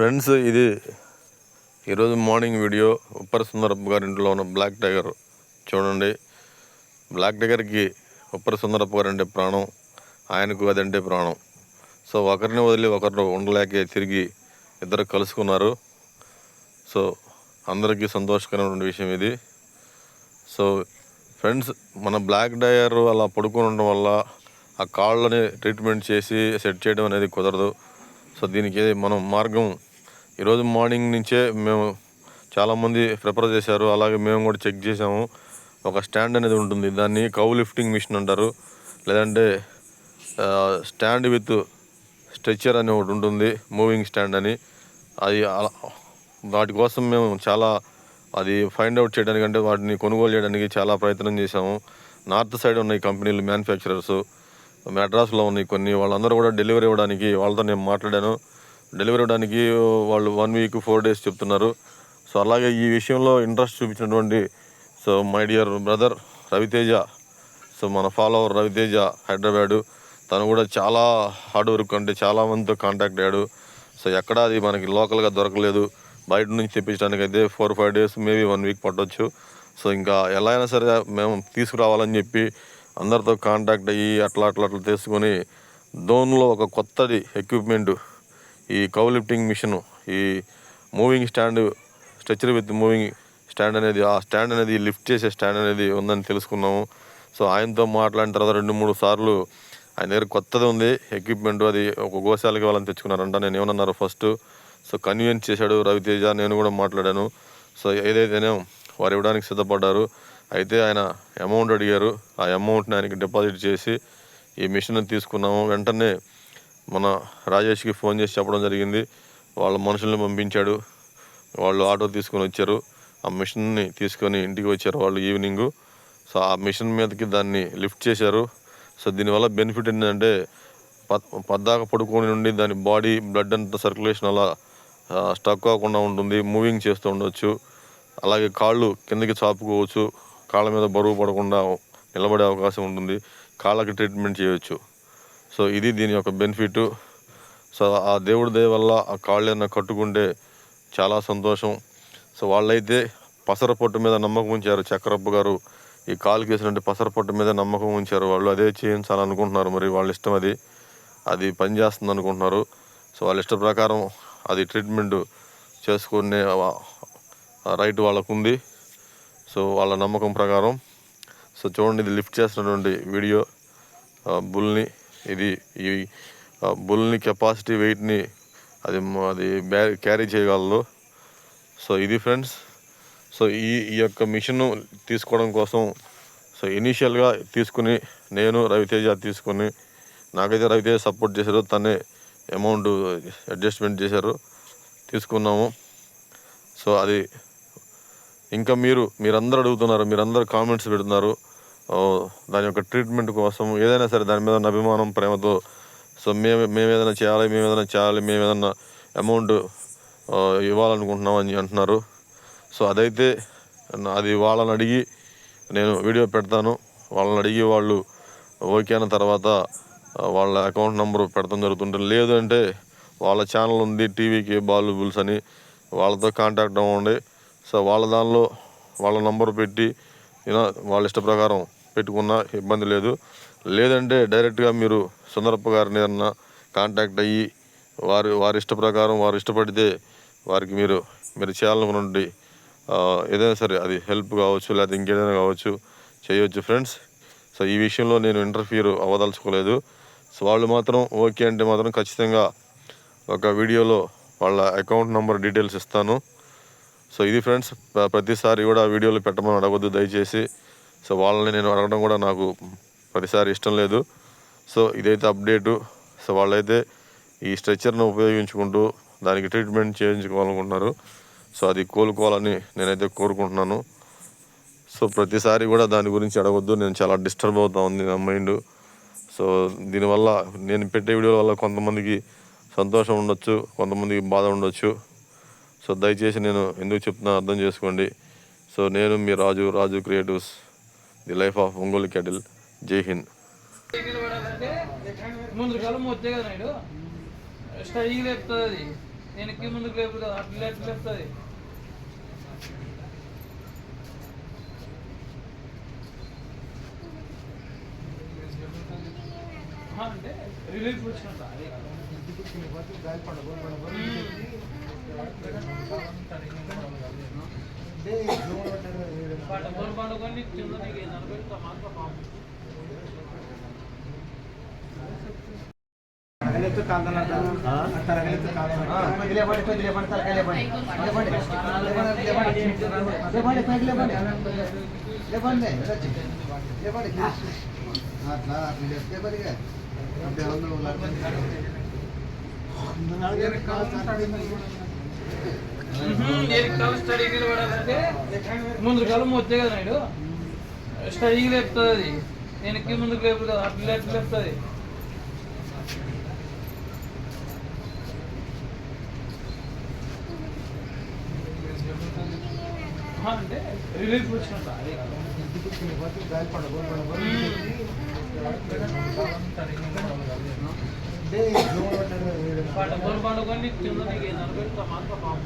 Friends ఇది ఈరోజు morning video. Uppara Sundarappa గారి ఇంట్లో ఉన్న బ్లాక్ టైగర్ చూడండి. బ్లాక్ టైగర్కి ఉప్పర సుందరప్ప గారు అంటే ప్రాణం ఆయనకు అదంటే ప్రాణం. సో ఒకరిని వదిలి ఒకరు ఉండలేకే తిరిగి ఇద్దరు కలుసుకున్నారు. సో అందరికీ సంతోషకరమైన విషయం ఇది. సో ఫ్రెండ్స్ మన బ్లాక్ డయర్ అలా పడుకొని ఉండడం వల్ల ఆ కాళ్ళని ట్రీట్మెంట్ చేసి సెట్ చేయడం అనేది కుదరదు. సో దీనికి మనం మార్గం ఈరోజు మార్నింగ్ నుంచే మేము చాలామంది ప్రిపేర్ చేశారు. అలాగే మేము కూడా చెక్ చేసాము ఒక స్టాండ్ అనేది ఉంటుంది. దాన్ని కౌ లిఫ్టింగ్ మిషన్ అంటారు. లేదంటే స్టాండ్ విత్ స్ట్రెచ్చర్ అని ఒకటి ఉంటుంది. మూవింగ్ స్టాండ్ అని. అది వాటి కోసం మేము చాలా అది ఫైండ్ అవుట్ చేయడానికి అంటే వాటిని కొనుగోలు చేయడానికి చాలా ప్రయత్నం చేశాము. నార్త్ సైడ్ ఉన్నాయి కంపెనీలు మ్యానుఫ్యాక్చరర్స్. మెడ్రాస్లో ఉన్నాయి కొన్ని. వాళ్ళందరూ కూడా డెలివరీ ఇవ్వడానికి వాళ్ళతో నేను మాట్లాడాను. డెలివరీ ఇవ్వడానికి వాళ్ళు వన్ వీక్ ఫోర్ డేస్ చెప్తున్నారు. సో అలాగే ఈ విషయంలో ఇంట్రెస్ట్ చూపించినటువంటి so my dear brother Raviteja so మన ఫాలోవర్ రవితేజ హైదరాబాదు తను కూడా చాలా హార్డ్ వర్క్ అంటే చాలా మందితో కాంటాక్ట్ అయ్యాడు. సో ఎక్కడ అది మనకి లోకల్గా దొరకలేదు. బయట నుంచి తెప్పించడానికి అయితే four five days maybe one week పట్టవచ్చు సో ఇంకా ఎలా అయినా సరే మేము తీసుకురావాలని చెప్పి అందరితో కాంటాక్ట్ అయ్యి అట్లా అట్లా అట్లా తీసుకొని దోన్లో ఒక కొత్తది ఎక్విప్మెంట్ ఈ కౌ లిఫ్టింగ్ మిషన్ ఈ moving stand stretcher with moving stand అనేది ఆ స్టాండ్ అనేది లిఫ్ట్ చేసే స్టాండ్ అనేది ఉందని తెలుసుకున్నాము. సో ఆయనతో మాట్లాడిన తర్వాత రెండు మూడు సార్లు ఆయన దగ్గర కొత్తది ఉంది ఎక్విప్మెంట్ అది ఒక గోశాలకి వాళ్ళని తెచ్చుకున్నారంట. నేను ఏమన్నారు ఫస్ట్ సో కన్వీనియన్స్ చేశాడు రవితేజ నేను కూడా మాట్లాడాను. సో ఏదైతేనే వారు ఇవ్వడానికి సిద్ధపడ్డారు. అయితే ఆయన అమౌంట్ అడిగారు. ఆ అమౌంట్ని ఆయనకి డిపాజిట్ చేసి ఈ మిషన్ తీసుకున్నాము. వెంటనే మన రాజేష్కి ఫోన్ చేసి చెప్పడం జరిగింది. వాళ్ళ మనుషుల్ని పంపించాడు. వాళ్ళు ఆటో తీసుకొని వచ్చారు. ఆ మిషన్ని తీసుకొని ఇంటికి వచ్చారు వాళ్ళు ఈవినింగ్. సో ఆ మిషన్ మీదకి దాన్ని లిఫ్ట్ చేశారు. సో దీనివల్ల బెనిఫిట్ ఏంటంటే పద్ పద్దాక పడుకొని నుండి దాని బాడీ బ్లడ్ అంతా సర్క్యులేషన్ అలా స్టక్ అవ్వకుండా ఉంటుంది. మూవింగ్ చేస్తూ ఉండొచ్చు. అలాగే కాళ్ళు కిందకి చాపుకోవచ్చు. కాళ్ళ మీద బరువు పడకుండా నిలబడే అవకాశం ఉంటుంది. కాళ్ళకి ట్రీట్మెంట్ చేయవచ్చు సో ఇది దీని యొక్క బెనిఫిట్ సో ఆ దేవుడి దయ వల్ల ఆ కాళ్ళు కట్టుకుంటే చాలా సంతోషం. సో వాళ్ళైతే పసర పొట్టు మీద నమ్మకం ఉంచారు చక్రప్ప గారు. ఈ కాలుకి వేసినట్టు పసర పొట్టు మీద నమ్మకం ఉంచారు. వాళ్ళు అదే చేయించాలనుకుంటున్నారు మరి వాళ్ళ ఇష్టం అది. అది పనిచేస్తుంది అనుకుంటున్నారు. సో వాళ్ళ ఇష్ట ప్రకారం అది ట్రీట్మెంట్ చేసుకునే రైట్ వాళ్ళకు ఉంది. సో వాళ్ళ నమ్మకం ప్రకారం. సో చూడండి ఇది లిఫ్ట్ చేసినటువంటి వీడియో. బుల్ని ఇది ఈ బుల్ని కెపాసిటీ వెయిట్ని అది అది బ్యా క్యారీ చేయగలదు. సో ఇది ఫ్రెండ్స్ సో ఈ ఈ యొక్క మిషన్ తీసుకోవడం కోసం సో ఇనీషియల్గా తీసుకుని నేను రవితేజ తీసుకుని నాకైతే రవితేజ సపోర్ట్ చేశారు తనే అమౌంట్ అడ్జస్ట్మెంట్ చేశారు తీసుకున్నాము. సో అది ఇంకా మీరు మీరందరూ అడుగుతున్నారు మీరందరూ కామెంట్స్ పెడుతున్నారు. దాని యొక్క ట్రీట్మెంట్ కోసం ఏదైనా సరే దాని మీద ఉన్న అభిమానం ప్రేమతో. సో మేము మేము ఏదైనా చేయాలి మేము ఏదైనా చేయాలి మేము ఏదైనా అమౌంట్ ఇవ్వాలనుకుంటున్నాం అని అంటున్నారు. సో అదైతే అది వాళ్ళని అడిగి నేను వీడియో పెడతాను. వాళ్ళని అడిగి వాళ్ళు ఓకే అన్న తర్వాత వాళ్ళ అకౌంట్ నెంబర్ పెడతాం జరుగుతుంటుంది లేదు అంటే వాళ్ళ ఛానల్ ఉంది టీవీకి బాలు బుల్స్ అని వాళ్ళతో కాంటాక్ట్ అవ్వండి. సో వాళ్ళ దానిలో వాళ్ళ నంబర్ పెట్టి వాళ్ళ ఇష్ట ప్రకారం పెట్టుకున్నా ఇబ్బంది లేదు. లేదంటే డైరెక్ట్గా మీరు సుందరప్ప గారిని ఏదన్నా కాంటాక్ట్ అయ్యి వారి వారి ఇష్ట ప్రకారం వారు ఇష్టపడితే వారికి మీరు మీరు చేయాలనుకున్నటువంటి ఏదైనా సరే అది హెల్ప్ కావచ్చు లేకపోతే ఇంకేదైనా కావచ్చు చేయొచ్చు ఫ్రెండ్స్. సో ఈ విషయంలో నేను ఇంటర్ఫియర్ అవ్వదలుచుకోలేదు. సో వాళ్ళు మాత్రం ఓకే అంటే మాత్రం ఖచ్చితంగా ఒక వీడియోలో వాళ్ళ అకౌంట్ నెంబర్ డీటెయిల్స్ ఇస్తాను. సో ఇది ఫ్రెండ్స్ ప్రతిసారి కూడా వీడియోలు పెట్టమని అడగొద్దు. దయచేసి సో వాళ్ళని నేను అడగడం కూడా నాకు ప్రతిసారి ఇష్టం లేదు. సో ఇదైతే అప్డేటు. సో వాళ్ళైతే ఈ స్ట్రెచ్చర్ను ఉపయోగించుకుంటూ దానికి ట్రీట్మెంట్ చేయించుకోవాలనుకుంటున్నారు. సో అది కోలుకోవాలని నేనైతే కోరుకుంటున్నాను. సో ప్రతిసారి కూడా దాని గురించి అడగొద్దు. నేను చాలా డిస్టర్బ్ అవుతా ఉంది నా మైండ్. సో దీనివల్ల నేను పెట్టే వీడియోల వల్ల కొంతమందికి సంతోషం ఉండొచ్చు కొంతమందికి బాధ ఉండొచ్చు. సో దయచేసి నేను ఎందుకు చెప్తున్నా అర్థం చేసుకోండి. సో నేను మీ Raju Raju creatives. The life of Ongole cattle. Jai Hind. ముందు కాలం వచ్చే కదా నాయుడు. స్టడీకి లేపుతుంది. అది వెనక్కి ముందుకు లేపు కదా అట్లా ఎట్లా లేపుతుంది. అంటే రిలీఫ్ వచ్చినట్టు. అది పండుగ పండుగని కింద నీకు ఏందని పెడతా మాత్రం పాము తరగలేదు కాందనంట వచ్చి. స్టడీకి నిలబడాలంటే ముందు కాలం మొత్తే కదా నాయుడు. స్టడీకి లేపుతుంది. అది వెనక్కి ముందుకు లేపు కదా అట్లా ఎట్లా లేపుతుంది. అంటే రిలీఫ్ వచ్చినట్టు పండుగ పండుగని కింద నీకు పెడతా మాత్రం పాము